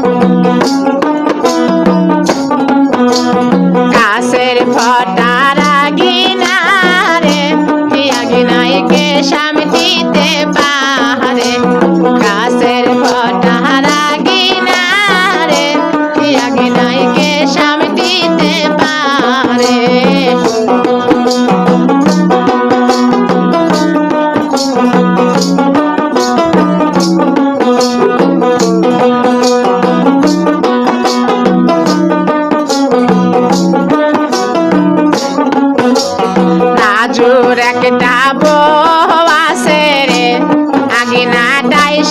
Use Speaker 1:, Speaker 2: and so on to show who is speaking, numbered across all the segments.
Speaker 1: Música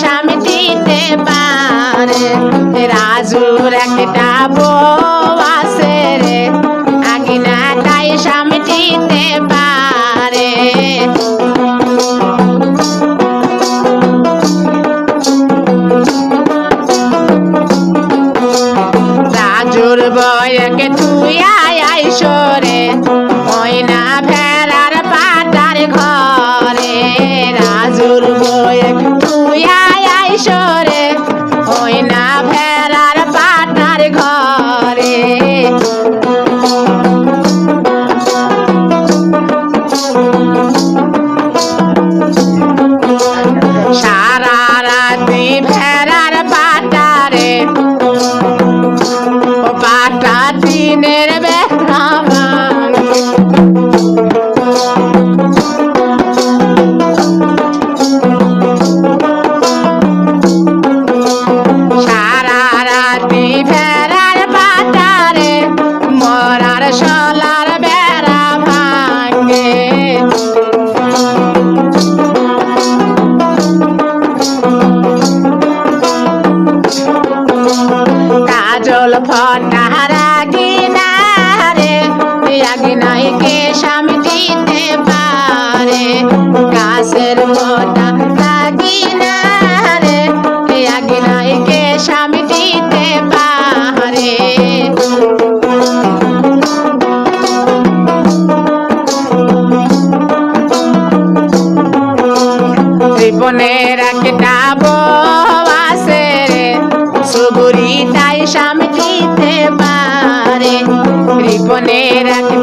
Speaker 1: সামটিতে পারে। রাজুর একটা বউ ঘরে রাজুর বয়ে তুই আয় সরে। ওই না ভেড়ার পাটার ঘরে। ত্রিপনের একটা বউ আছে রে। সুগুরি তাই সামটিতে পারে। রিপনের একটা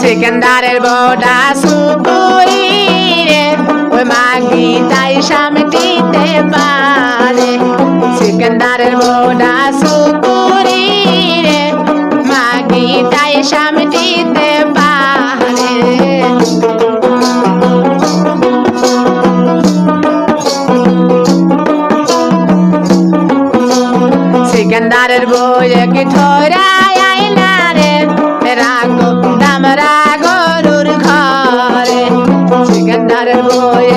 Speaker 1: সেকেন্দারের বড়া সুপুরি রে ওই মাগি তাই সামটিতে পারে সিকান্দারের বইকে ধরাই আইনা রে রাগো দামরা গরুর ঘরে। সিকান্দারের বইকে